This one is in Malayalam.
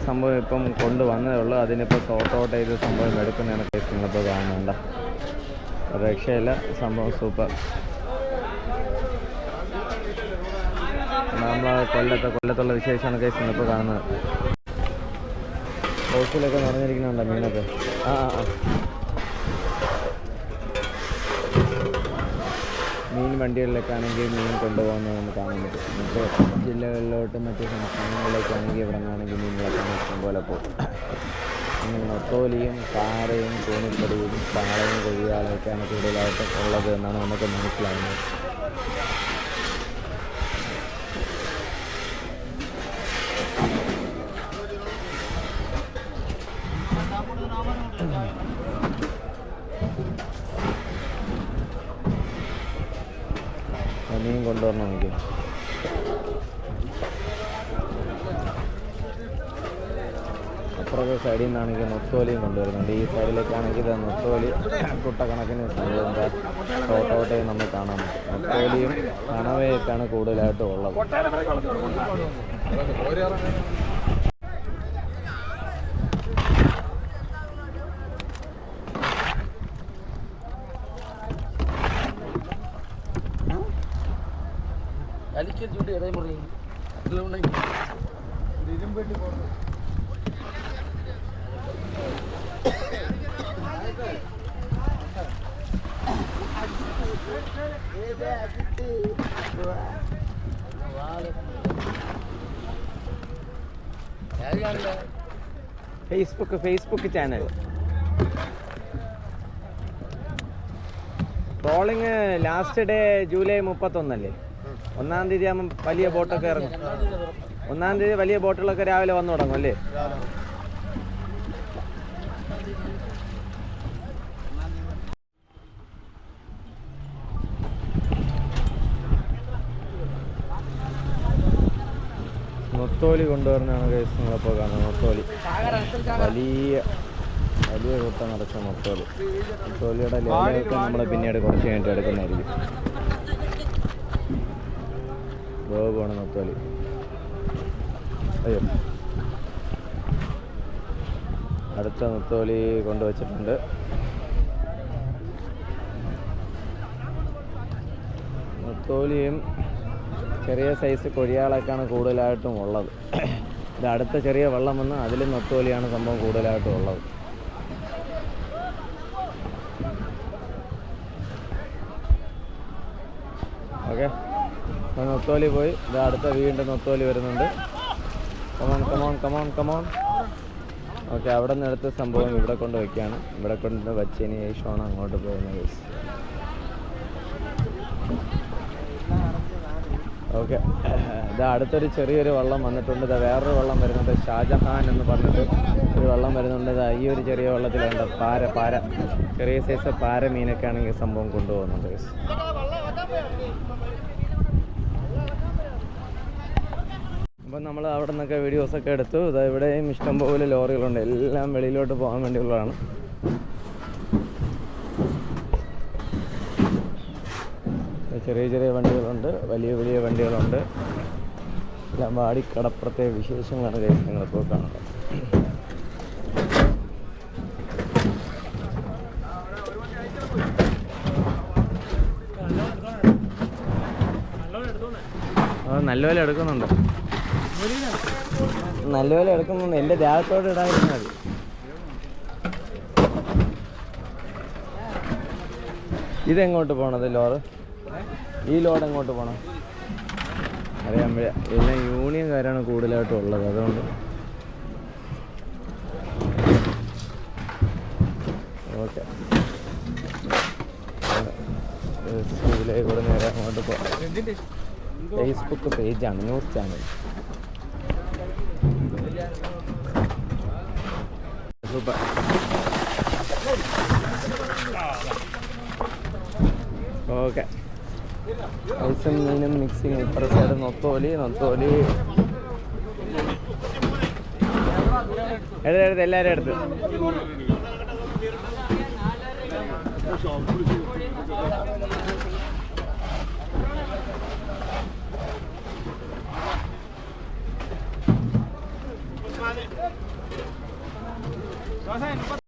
സംഭവം ഇപ്പം കൊണ്ടുവന്നതേ ഉള്ളൂ. അതിനിപ്പോൾ സോർട്ട് ഔട്ട് ചെയ്ത് സംഭവം എടുക്കുന്നതാണ് കേസ് നിങ്ങളിപ്പോൾ കാണുന്നുണ്ട് രക്ഷയില്ല സംഭവം സൂപ്പർ നമ്മൾ കൊല്ലത്തെ കൊല്ലത്തുള്ള വിശേഷമാണ് കേസ് നിങ്ങളിപ്പോൾ കാണുന്നത്. ബോക്സിലൊക്കെ നിറഞ്ഞിരിക്കുന്നുണ്ടോ മീനൊക്കെ? ആ ആ. ആ മീൻ കൊണ്ടുപോകുന്നത് നമുക്ക് കാണാൻ പറ്റും. മറ്റ് ജില്ലകളിലോട്ട് മറ്റ് സംസ്ഥാനങ്ങളിലേക്കാണെങ്കിൽ ഇവിടെ നിന്നാണെങ്കിൽ മീനുകളൊക്കെ ഇഷ്ടം പോലെ പോകും. അങ്ങനെ നൊത്തോലിയും പാറയും കൂണിപ്പടിയും പാളയും കൊഴിയാളൊക്കെയാണ് കൂടുതലായിട്ട് ഉള്ളത് എന്നാണ് നമുക്ക് മനസ്സിലാകുന്നത് മീൻ കൊണ്ടുവരണം എനിക്ക്. അപ്പുറത്തെ സൈഡിൽ നിന്നാണെങ്കിൽ നൊത്തോലിയും കൊണ്ടുവരുന്നുണ്ട് ഈ സൈഡിലേക്കാണെങ്കിൽ നൊത്തോലി. കുട്ടക്കണക്കിന് സംഭവം നമ്മൾ കാണാം. നൊത്തോലിയും കണവയൊക്കെയാണ് കൂടുതലായിട്ടും ഉള്ളത്. Facebook Facebook channel trolling last day July മുപ്പത്തൊന്നല്ലേ? ഒന്നാം തീയതി ആകുമ്പോൾ വലിയ ബോട്ടൊക്കെ ഇറങ്ങും. ഒന്നാം തീയതി വലിയ ബോട്ടുകളൊക്കെ രാവിലെ വന്നു തുടങ്ങും അല്ലേ? നൊത്തോലി കൊണ്ടുവരുന്നതാണ് കേസ് നിങ്ങളിപ്പോൾ കാണുന്നത് നൊത്തോലി. വലിയ വലിയ കൂട്ടം നിറച്ച നൊത്തോലി. നൊത്തോലിയുടെ ലേലമൊക്കെ നമ്മൾ പിന്നീട് കുറച്ച് കഴിഞ്ഞിട്ട് എടുക്കുന്നതായിരിക്കും. ഗോപാണ് നൊത്തോലി അയ്യോ. അടുത്ത നത്തോലി കൊണ്ടുവച്ചിട്ടുണ്ട്. നത്തോലിയും ചെറിയ സൈസ് കൊഴിയാളൊക്കെയാണ് കൂടുതലായിട്ടും ഉള്ളത്. ഇത് അടുത്ത ചെറിയ വെള്ളം വന്ന് അതിലും നത്തോലിയാണ് സംഭവം കൂടുതലായിട്ടും ഉള്ളത്. ഓക്കെ. നൊത്തോലി പോയി. ഇത് അടുത്ത വീണ്ടും നൊത്തോലി വരുന്നുണ്ട്. Come on come on come on come on okay അവിടെ നിന്ന് എടുത്ത സംഭവം ഇവിടെ കൊണ്ട് വയ്ക്കുകയാണ് ഇവിടെ കൊണ്ട് വച്ചതിന് ശേഷമാണ് അങ്ങോട്ട് പോകുന്നത്. ഓക്കെ ഇത് അടുത്തൊരു ചെറിയൊരു വെള്ളം വന്നിട്ടുണ്ട്. ഇതാ വേറൊരു വെള്ളം വരുന്നുണ്ട്. ഷാജഹാൻ എന്ന് പറഞ്ഞിട്ട് ഒരു വെള്ളം വരുന്നുണ്ട്. ഇതാ ഈ ഒരു ചെറിയ വെള്ളത്തിലുണ്ട്. പാര പാര. ചെറിയ സൈസ് പാര മീനൊക്കെ ആണെങ്കിൽ സംഭവം കൊണ്ടുപോകുന്നുണ്ട്. അപ്പം നമ്മൾ അവിടെ നിന്നൊക്കെ വീഡിയോസൊക്കെ എടുത്തു. ഇതാ ഇവിടെയും ഇഷ്ടംപോലെ ലോറികളുണ്ട്. എല്ലാം വെളിയിലോട്ട് പോകാൻ വേണ്ടിയുള്ളതാണ്. ചെറിയ ചെറിയ വണ്ടികളുണ്ട്. വലിയ വലിയ വണ്ടികളുണ്ട്. എല്ലാം വാടിക്കടപ്പുറത്തെ വിശേഷങ്ങളാണ് കൈ നിങ്ങളിപ്പോൾ കാണുന്നത്. നല്ലപോലെ എടുക്കുന്നുണ്ട്. നല്ലപോലെ എടുക്കുന്നുണ്ട്. എന്റെ ദേഹത്തോട് ഇടാതിരുന്നാൽ ഇതെങ്ങോട്ട് പോണത് ലോറ്? ഈ ലോഡ് എങ്ങോട്ട് പോകണം അറിയാൻ വയ്യ എല്ലാം യൂണിയൻകാരാണ് കൂടുതലായിട്ടും ഉള്ളത് അതുകൊണ്ട്. ഓക്കെ. ഇതിലേക്ക് കൂടെ നേരെ അങ്ങോട്ട് പോകാം. ഫേസ്ബുക്ക് പേജാണ് ന്യൂസ് ചാനൽ സൂപ്പർ ഓക്കെ. ഐസും മീനും മിക്സിങ് ഇപ്പുറ സൈഡ് നൊത്തോലി നൊത്തോലി. എടുത്ത് എടുത്ത് എല്ലാവരും എടുത്ത്.